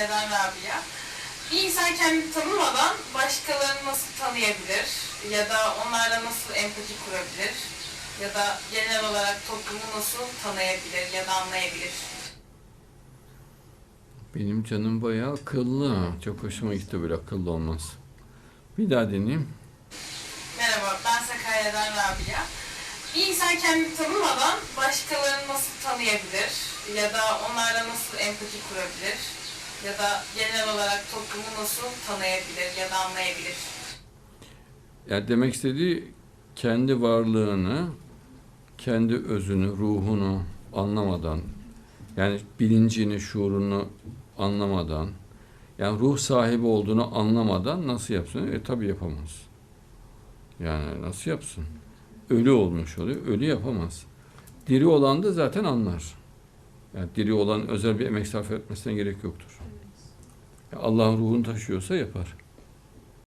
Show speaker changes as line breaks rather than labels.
Sakarya'dan Rabia. Bir insan kendini tanımadan başkalarını nasıl tanıyabilir? Ya da onlarla nasıl empati kurabilir? Ya da genel olarak toplumu nasıl tanıyabilir ya da anlayabilir?
Benim canım bayağı akıllı. Çok hoşuma gitti böyle akıllı olmaz. Bir daha deneyeyim.
Merhaba, ben Sakarya'dan Rabia. Bir insan kendini tanımadan başkalarını nasıl tanıyabilir? Ya da onlarla nasıl empati kurabilir? Ya da genel olarak toplumu nasıl tanıyabilir ya da anlayabilir?
Yani demek istediği kendi varlığını, kendi özünü, ruhunu anlamadan, yani bilincini, şuurunu anlamadan, yani ruh sahibi olduğunu anlamadan nasıl yapsın? E tabi yapamaz. Yani nasıl yapsın? Ölü olmuş oluyor, ölü yapamaz. Diri olan da zaten anlar. Yani diri olan özel bir emek sarf etmesine gerek yoktur. Ya Allah'ın ruhunu taşıyorsa yapar.